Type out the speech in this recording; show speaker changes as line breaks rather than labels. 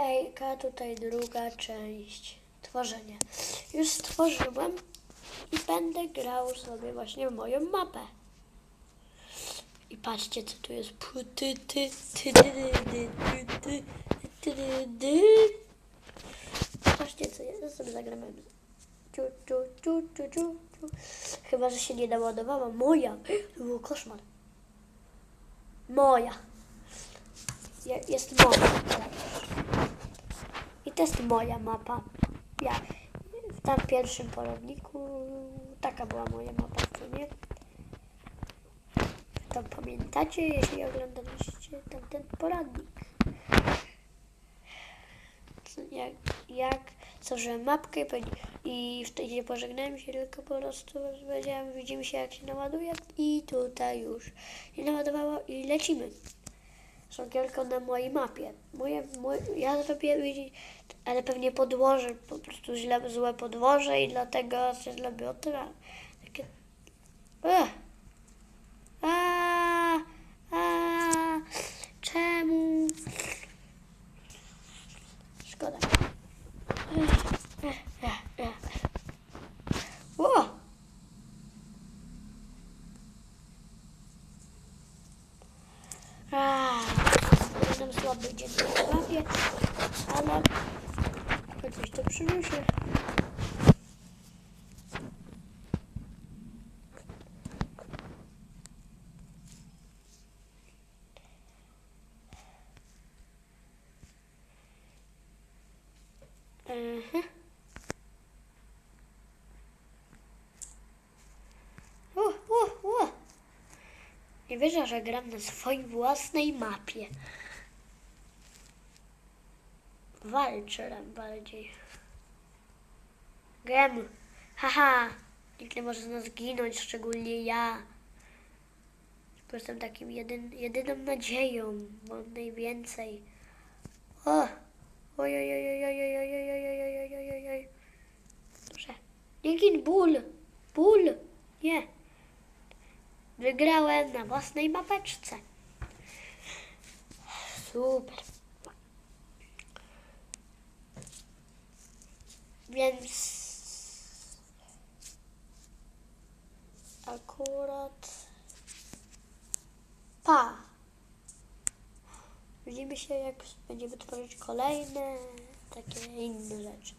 Hejka, tutaj druga część. Tworzenie. Już stworzyłem i będę grał sobie właśnie moją mapę. I patrzcie, co tu jest. Patrzcie, co jest. Ja sobie zagramy. Chyba, że się nie naładowała. Moja. To był koszmar. Moja. Jest moja. I to jest moja mapa. Ja w tam pierwszym poradniku taka była moja mapa, co nie? To pamiętacie, jeśli oglądaliście tamten poradnik. Co- Jak, jak założyłem mapkę i, i wtedy nie pożegnałem się, tylko po prostu powiedziałem, widzimy się jak się naładuje i tutaj już się naładowało i lecimy szkiełko na mojej mapie. Moje, moje, ja zrobię, ale pewnie podłoże, po prostu źle, złe podłoże i dlatego się zrobiło tyle. Takie... Ech. A, a, czemu? Szkoda. Ech, ech, ech, ech. O! A, Jestem słaby dzień na mapie, ale jakoś to przyniesie. Mhm. U, u, u. Nie wierzę, że gram na swojej własnej mapie. Walczę bardziej. Gram. Haha. Nikt nie może z nas zginąć, szczególnie ja. Bo jestem takim jedyn, jedyną nadzieją. Mam najwięcej. O! Oj, Więc akurat pa. Widzimy się, jak będziemy tworzyć kolejne takie inne rzeczy.